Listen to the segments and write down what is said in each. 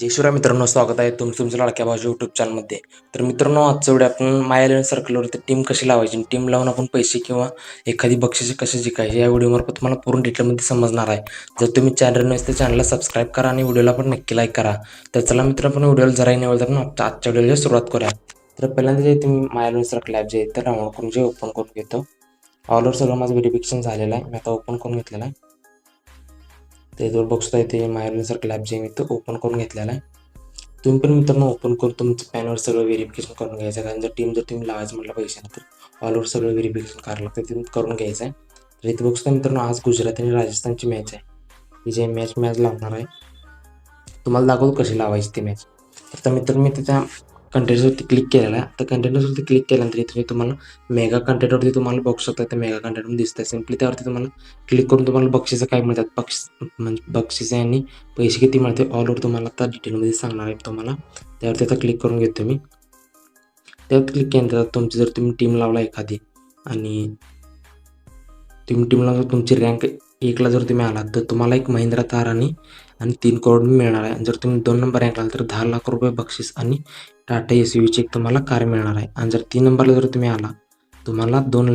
जय शिवराय मित्रांनो स्वागत आहे तुमचं तुमच्या लाडक्या भाषा यूट्यूब चॅनलमध्ये तर मित्रांनो आजच्या वेळी आपण माया सर्कलवरती टीम कशी लावायची? टीम लावून आपण पैसे किंवा एखादी बक्षिसे कसे जिंकायची? या व्हिडिओमार्फत तुम्हाला पूर्ण डिटेलमध्ये समजणार आहे. जर तुम्ही चॅनल नसते चॅनलला सबस्क्राईब करा आणि व्हिडिओला पण नक्की लाईक करा. तर चला मित्र आपण व्हिडिओला जराही निवड तर आजच्या व्हिडिओला सुरुवात करूया तर पहिल्यांदा जे तुम्ही माया सर्कल ॲप जे आहे तर डाउनलोड करून जे ओपन करून घेतो. ऑलवर सगळं माझं व्हेरिफिकेशन झालेलं आहे. मी आता ओपन करून घेतलेलं आहे. ते जर बघता येते मायरसारखं लॅब जे मी तो ओपन करून घेतलेला आहे. तुम्ही पण मित्रांनो ओपन करून तुमचं पॅनवर सगळं व्हेरिफिकेशन करून घ्यायचं आहे. कारण जर टीम जर तुम्ही लावायचं म्हटलं पैसे तर ऑलवर सगळं व्हेरिफिकेशन करायला लागतं. ते करून घ्यायचं आहे. तर इथे बघता मित्रांनो आज गुजरात आणि राजस्थानची मॅच आहे. ही जे मॅच मॅच लावणार आहे. तुम्हाला दाखवतो कशी लावायची ती मॅच तर मित्र मी त्याच्या कंटेंट्सवरती क्लिक केलेला आहे. तर कंटेंटवरती क्लिक केल्यानंतर इथे तुम्हाला मेगा कंटेंटवरती तुम्हाला बघू शकता. ते मेगा कंटेंट दिसतं सिम्पली त्यावरती तुम्हाला क्लिक करून तुम्हाला बक्षिसं काय मिळतात? बक्षीस म्हणजे बक्षिसे आणि पैसे किती मिळते ऑल ओव्हर तुम्हाला आता डिटेलमध्ये सांगणार आहे तुम्हाला. त्यावरती आता क्लिक करून घेतो मी. त्यावर क्लिक केल्यानंतर तुमची जर तुम्ही टीम लावला एखादी आणि तुम्ही टीम लावला तुमची रँक एकला जर तुम्ही आलात तर तुम्हाला एक महिंद्रा थार आणि आणि तीन करोड मिळणार आहे. जर तुम्ही दोन नंबर रँक आला तर दहा लाख रुपये बक्षीस आणि टाटा एस यूची एक तुम्हाला कार मिळणार आहे. आणि जर तीन नंबरला जर तुम्ही आला तुम्हाला दोन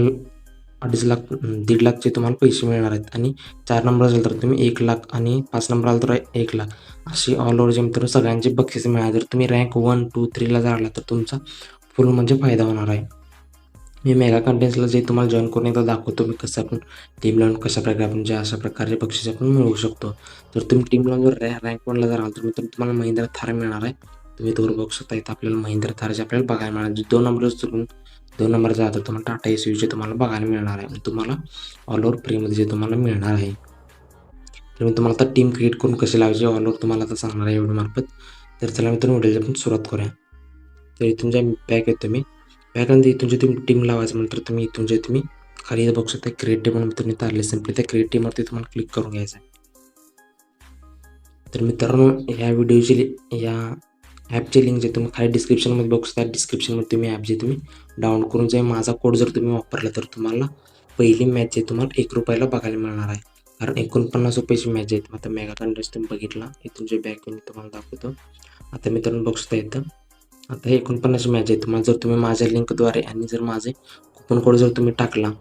अडीच लाख दीड लाखचे तुम्हाला पैसे मिळणार आहेत. आणि चार नंबर असेल तर तुम्ही एक लाख आणि पाच नंबर आला तर एक लाख. अशी ऑल ओव्हर जे मित्र सगळ्यांचे बक्षीस मिळणार. जर तुम्ही रँक वन टू थ्रीला जर आला तर तुमचा फुल म्हणजे फायदा होणार आहे. मी मेगा कंटेंट्सला जे तुम्हाला जॉईन करून एकदा दाखवतो मी कसं आपण टीम लावून कशा प्रकारे आपण जे अशा प्रकारचे बक्षीस आपण मिळवू शकतो. जर तुम्ही टीम लावून जर रॅ रँक वनला जर आला तर मित्रांनो तुम्हाला महिंद्रा थार मिळणार आहे. तुम्ही तोवर बघू शकता इथं आपल्याला महिंद्रा थारचे आपल्याला बघायला मिळणार. दोन नंबर चुकून दोन नंबर जात तर तुम्हाला टाटा एस यूचे तुम्हाला बघायला मिळणार आहे. तुम्हाला ऑल ओव्हर फ्रीमध्ये जे तुम्हाला मिळणार आहे. तर मी तुम्हाला आता टीम क्रिएट करून कशी लावायची ऑल ओव्हर तुम्हाला आता सांगणार आहे एवढ्यामार्फत तर चला मित्रांनो व्हिडिओची आपण सुरुवात करूया. तर इथून जे बॅक येतो मी बॅकनंतर इथून जे तुम्ही टीम लावायचं म्हणतात तुम्ही इथून जे तुम्ही खाली इथं बघू शकता क्रिएट टीम म्हणून तुम्ही आले सिम्पली त्या क्रिएट टीमवरती तुम्हाला क्लिक करून घ्यायचं आहे. तर मित्रांनो ह्या व्हिडिओची या ॲपची लिंक जे तुम्ही खाली डिस्क्रिप्शनमध्ये बघू शकता. डिस्क्रिप्शनमध्ये तुम्ही ॲप जे तुम्ही डाउनलोड करून जाईल. माझा कोड जर तुम्ही वापरला तर तुम्हाला पहिली मॅच जे तुम्हाला एक रुपयाला बघायला मिळणार आहे. कारण एकोणपन्नास रुपयाची मॅच आहे. आता मेगा कंट्रेस तुम्ही बघितला. इथून जे बॅक मी तुम्हाला दाखवतो. आता मित्रांनो बघू शकता येतं आता हे एकोणपन्नास मॅच आहे. तुम्हाला जर तुम्ही माझ्या लिंकद्वारे आणि जर माझे कुपन कोड जर तुम्ही टाकला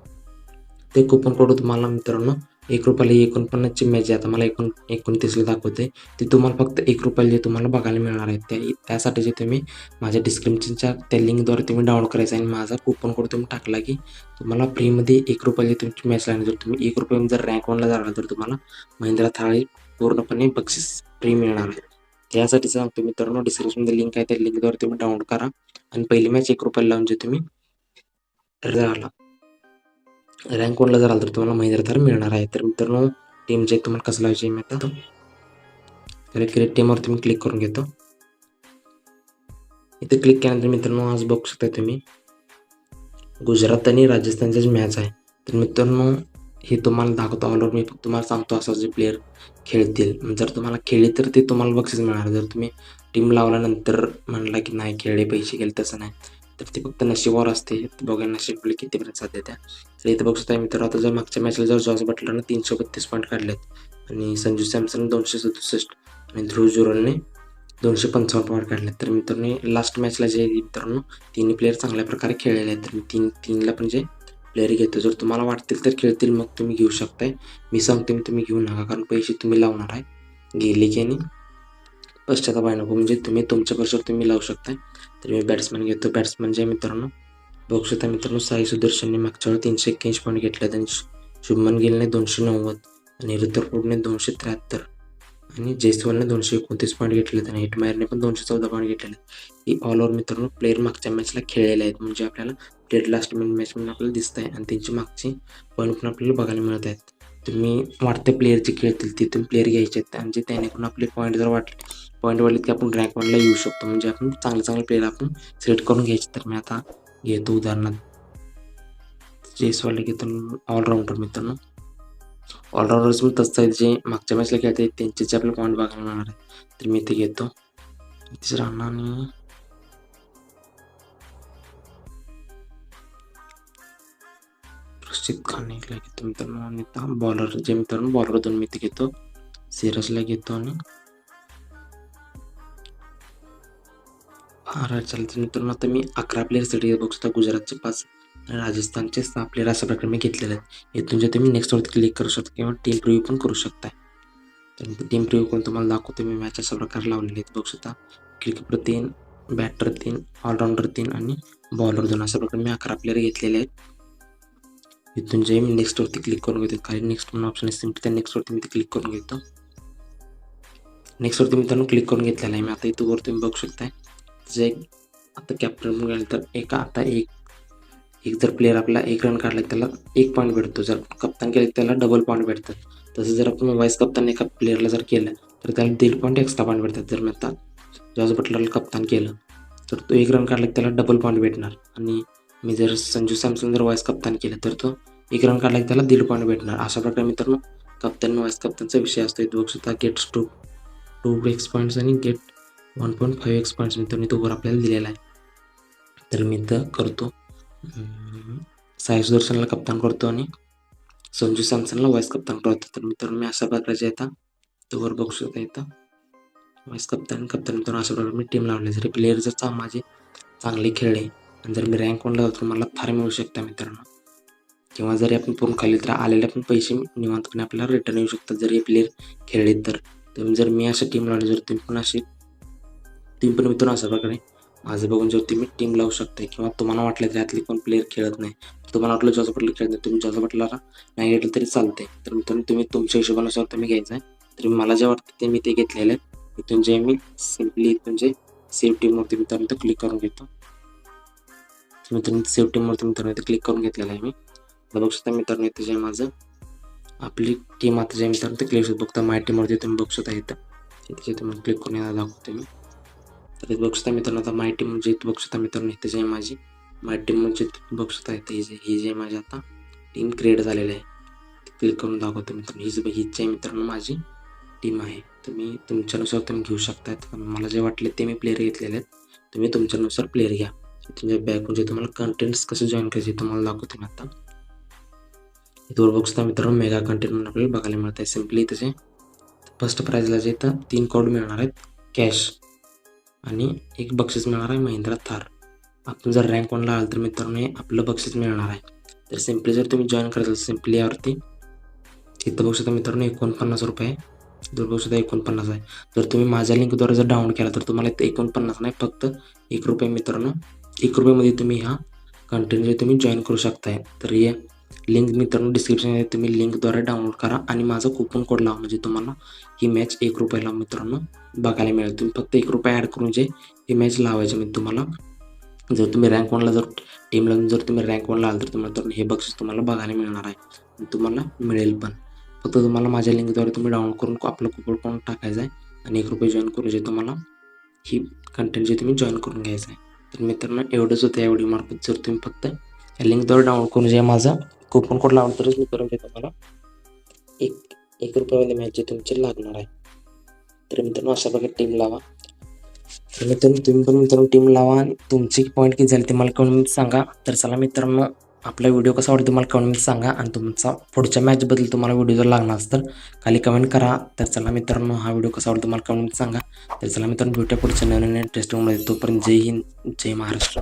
ते कुपन कोड तुम्हाला मित्रांनो एक रुपयाला ही एकोणपन्नासची मॅच आहे. आता मला एकोण एकोणतीसला दाखवते ती तुम्हाला फक्त एक रुपयाला जे तुम्हाला बघायला मिळणार आहे. त्या त्यासाठी जे तुम्ही माझ्या डिस्क्रिप्शनच्या त्या लिंकद्वारे तुम्ही डाउनलोड करायचं आणि माझा कुपन कोड तुम्ही टाकला की तुम्हाला फ्रीमध्ये एक रुपयाला तुमची मॅच लागणार जर तुम्ही एक रुपये जर रँक वनला जाणार तर तुम्हाला महिंद्रा थाळी पूर्णपणे बक्षीस फ्री मिळणार आहे. त्यासाठी सांगतो मित्रांनो डिस्क्रिप्शनमध्ये लिंक आहे. त्या लिंकद्वारे तुम्ही डाउनलोड करा. आणि पहिली मॅच एक रुपयाला लावून जे तुम्ही झाला रँक वनला जर आला तर तुम्हाला महिंद्रा थार मिळणार आहे. तर मित्रांनो टीम चेक तुम्हाला कसं लावायची मी आता तर क्रिएट टीमवर तुम्ही क्लिक करून घेतो. इथे क्लिक केल्यानंतर मित्रांनो आज बघू शकता तुम्ही गुजरात आणि राजस्थानची मॅच आहे तर मित्रांनो हे तुम्हाला दाखवतो ऑलवर मी फक्त तुम्हाला सांगतो असं जे प्लेअर खेळतील. जर तुम्हाला खेळले तर ते तुम्हाला बक्षीस मिळणार. जर तुम्ही टीम लावल्यानंतर म्हणला की नाही खेळले पैसे गेले तसं नाही. तर ते फक्त नशिबावर असते. बघा नशीब किती कितीपर्यंत साथ देत्या तर इथं बघू शकता मित्र आता जर मागच्या मॅचला जर जॉस बटलरनं तीनशे बत्तीस पॉईंट काढलेत. आणि संजू सॅमसन दोनशे सदुसष्ट आणि ध्रुव जुरलने दोनशे पंचावन्न पॉईंट काढले तर मित्रांनो लास्ट मॅचला जे मित्रांनो तिन्ही प्लेअर चांगल्या प्रकारे खेळलेले आहेत. तर मी तीन तीनला पण जे प्लेअर घेतो जर तुम्हाला वाटतील तर खेळतील मग तुम्ही घेऊ शकताय. मी सांगतो मी तुम्ही घेऊ नका कारण पैसे तुम्ही लावणार आहे. गेले की नाही? पश्चाताप आहे नको म्हणजे तुम्ही तुमच्या पैशावर तुम्ही लावू शकताय. तर मी बॅट्समॅन घेतो. बॅट्समॅन जे मित्रांनो बघू शकता मित्रांनो साई सुदर्शनने मागच्या वेळी तीनशे एक्क्याऐंशी पॉईंट घेतले आणि शुभमन गिलने दोनशे नव्वद आणि रुद्रपूरने दोनशे त्र्याहत्तर आणि जयस्वालने दोनशे एकोणतीस पॉईंट घेतले आणि हिटमायरने पण दोनशे चौदा पॉईंट घेतलेले ही ऑल ओव्हर मित्रांनो प्लेअर मागच्या मॅचला खेळलेले आहेत. म्हणजे आपल्याला प्लेअर लास्ट मॅच म्हणून आपल्याला दिसत आहे आणि त्यांची मागची पॉईंट पण आपल्याला बघायला मिळत आहेत. तुम्ही वाटते प्लेअरचे खेळतील तिथून प्लेअर घ्यायचे आहेत. आणि जे आपले पॉईंट जर वाटले पॉईंट वाटले की आपण रँक वनला येऊ शकतो. म्हणजे आपण चांगले चांगले प्लेअर आपण सिलेक्ट करून घ्यायचे. तर मी आता घेतो उदाहरणार्थ चेसवाले घेतो ऑलराऊंडर मित्रांनो. ऑलराऊंडर्स पण तसं आहेत. जे मागच्या मॅचला खेळत आहेत त्यांचे जे आपले पॉईंट बघायला मिळणार आहेत. तर मी इथे घेतो. तिसरा राहणार आणि खान एकला घेतो मित्रांनो आणि बॉलर जे मित्रांनो बॉलर दोन मी ते घेतो सिरसला घेतो आणि हा राईट चालतं मित्रांनो आता मी अकरा प्लेयरसाठी बघू शकता गुजरातचे पाच आणि राजस्थानचे सहा प्लेयर अशा प्रकारे मी घेतलेले आहेत इथून जे तुम्ही नेक्स्टवरती क्लिक करू शकता किंवा टीम प्रिव्ह्यू पण करू शकता तर टीम प्रिव्ह्यू करून तुम्हाला दाखवतो मी मॅच अशा प्रकारे लावलेले आहेत बघू शकता क्रिकेटर तीन बॅटर तीन ऑलराऊंडर तीन आणि बॉलर दोन अशा प्रकारे मी अकरा प्लेयर घेतलेले आहेत इथून जे मी नेक्स्टवरती क्लिक करून घेतो काही नेक्स्ट म्हणून ऑप्शन आहे त्या नेक्स्टवरती मी ते क्लिक करून घेतो. नेक्स्टवरती मित्रांनो क्लिक करून घेतलेला आहे मी आता इथं वर तुम्ही बघू शकताय. जे एक आता कॅप्टन गेलं तर एका आता एक. एक जर प्लेअर आपला एक रन काढला त्याला एक पॉईंट भेटतो. जर कप्तान केलं त्याला डबल पॉईंट भेटतात तसं जर आपण वाईस कप्तान एका प्लेअरला जर केलं तर त्याला दीड पॉईंट एक्स्ट्रा पॉईंट भेटतात. जर मी आता जॉर्ज बटलरला कप्तान केलं तर तो एक रन काढला त्याला डबल पॉईंट भेटणार. आणि मी जर संजू सॅमसन जर वाईस कप्तान केलं तर तो एक रन काढला की त्याला दीड पॉईंट भेटणार. अशा प्रकारे मित्रांनो कप्तान वाईस कप्तानचा विषय असतो दोघसुद्धा gets two two X points आणि get one point five X points मित्रांनो तो वर आपल्याला दिलेला आहे. तर मी इथं करतो. साई सुदर्शनला कप्तान करतो आणि संजू सॅमसनला वाईस कप्तान करतो. तर मित्रांनो मी अशा प्रकारचे येतात तो वर बघू शकता इथं. वाईस कप्तान कप्तान मित्रांनो अशा प्रकारे मी टीम लावली जरी प्लेयर जर माझे चांगले खेळले आणि जर मी रँक वनला जातो मला फार मिळू शकता मित्रांनो. किंवा जरी आपण पूर्ण खाली तर आलेले पण पैसे निवांतपणे आपल्याला रिटर्न येऊ शकतात. जर हे प्लेयर खेळले तर. तुम्ही जर मी अशा टीम लावली जर तुम्ही पण अशी टीम पण मित्रांनो अशा प्रकारे माझं बघून जर तुम्ही टीम लावू शकता किंवा तुम्हाला वाटलं तर यातले कोण प्लेअर खेळत नाही तुम्हाला वाटलं जॉज बटलर खेळत नाही तुम्ही जॉज बटलरला नाही घेतलं तरी चालते तर मित्रांनो तुम्ही तुमच्या हिशोबानुसार तुम्ही घ्यायचं आहे. तर मला जे वाटतं ते मी ते घेतलेलं आहे. इथून जे मी सिम्पली तुमचे सेफ सेव्ह टीमवरती मित्रांनो क्लिक करून घेतो. मित्रांनो सेफ्टी मोड मित्रांनो इथे क्लिक करून घेतलेलं आहे मी. आता बघू शकता मित्रांनो इथे जे माझं आपली टीम आता जे मित्रांनो ते क्लिक बघता माय टीमवरती तुम्ही बघू शकता इथं. इथे तुम्ही क्लिक करून याला दाखवतो मी. तर इथे बघू शकता मित्रांनो आता माय टीम म्हणजे इथे बघू शकता मित्रांनो इथे जे आहे माझी माय टीम म्हणजे बघू शकता इथे ही जे ही जे माझी आता टीम क्रिएट झालेली आहे. क्लिक करून दाखवतो मित्रांनो. ही जी हीच आहे मित्रांनो माझी टीम आहे. तुम्ही तुमच्यानुसार तुम्ही घेऊ शकता मला जे वाटले ते मी प्लेयर घेतलेले आहेत. तुम्ही तुमच्यानुसार प्लेयर घ्या. तुमच्या बॅक म्हणजे तुम्हाला कंटेंट्स कसे जॉईन करायचे तुम्हाला दाखवतो मी आता इथवर बघता मित्रांनो मेगा कंटेंट म्हणून आपल्याला बघायला मिळत आहे. सिम्पली त्याचे फर्स्ट प्राईजला जे तर तीन कॉड मिळणार आहेत. कॅश आणि एक बक्षीस मिळणार आहे महिंद्रा थार. आपण जर रँक वनला आलं तर मित्रांनो हे आपलं बक्षीस मिळणार आहे. तर सिम्पली जर तुम्ही जॉईन करायचं सिम्पली यावरती इथं बघू शकता मित्रांनो एकोणपन्नास रुपये जर बघू शकता एकोणपन्नास आहे. जर तुम्ही माझ्या लिंकद्वारे जर डाउनलोड केला तर तुम्हाला इथं एकोणपन्नास नाही फक्त एक रुपये मित्रांनो एक रुपयामध्ये तुम्ही ह्या कंटेंट तुम्ही जॉईन करू शकताय. तर हे लिंक मित्रांनो डिस्क्रिप्शनमध्ये तुम्ही लिंकद्वारे डाउनलोड करा आणि माझं कुपन कोड लावा. म्हणजे तुम्हाला ही मॅच एक रुपयाला मित्रांनो बघायला मिळेल. तुम्ही फक्त एक रुपया ॲड करून जे ही मॅच लावायची म्हणजे तुम्हाला जर तुम्ही रँक वनला जर टीम लागून जर तुम्ही रँक वनला आल तर तुम्हाला तर हे बक्षीस तुम्हाला बघायला मिळणार आहे. तुम्हाला मिळेल पण. फक्त तुम्हाला माझ्या लिंकद्वारे तुम्ही डाउनलोड करून आपलं कुपन कोड टाकायचं आहे आणि एक रुपये जॉईन करून जे तुम्हाला ही कंटेंट जे तुम्ही जॉईन करून घ्यायचं आहे. तर मित्रांनो एवढंच होतं या व्हिडिओमार्फत. जर तुम्ही फक्त या लिंकद्वारे डाउनलोड करून जे माझा कुपन कोड लावला तरच करून देतो तुम्हाला. एक एक रुपयामध्ये मॅच जे तुमचे लागणार आहे. तर मित्रांनो अशा प्रकारे टीम लावा. तर मित्रांनो तुम्ही पण मित्रांनो टीम लावा. आणि तुमची पॉईंट किती झाली ते मला कमेंट सांगा. तर चला मित्रांनो आपला व्हिडिओ कसा वाटतो तुम्हाला कमेंट सांगा आणि तुमचा पुढच्या मॅचबद्दल तुम्हाला व्हिडिओ जर लागला तर खाली कमेंट करा. तर चला मित्रांनो हा व्हिडिओ कसा वाटतो तुम्हाला कमेंट सांगा. तर चला मित्रांनो भेटूया पुढच्या नवीन नवीन तोपर्यंत जय हिंद जय महाराष्ट्र.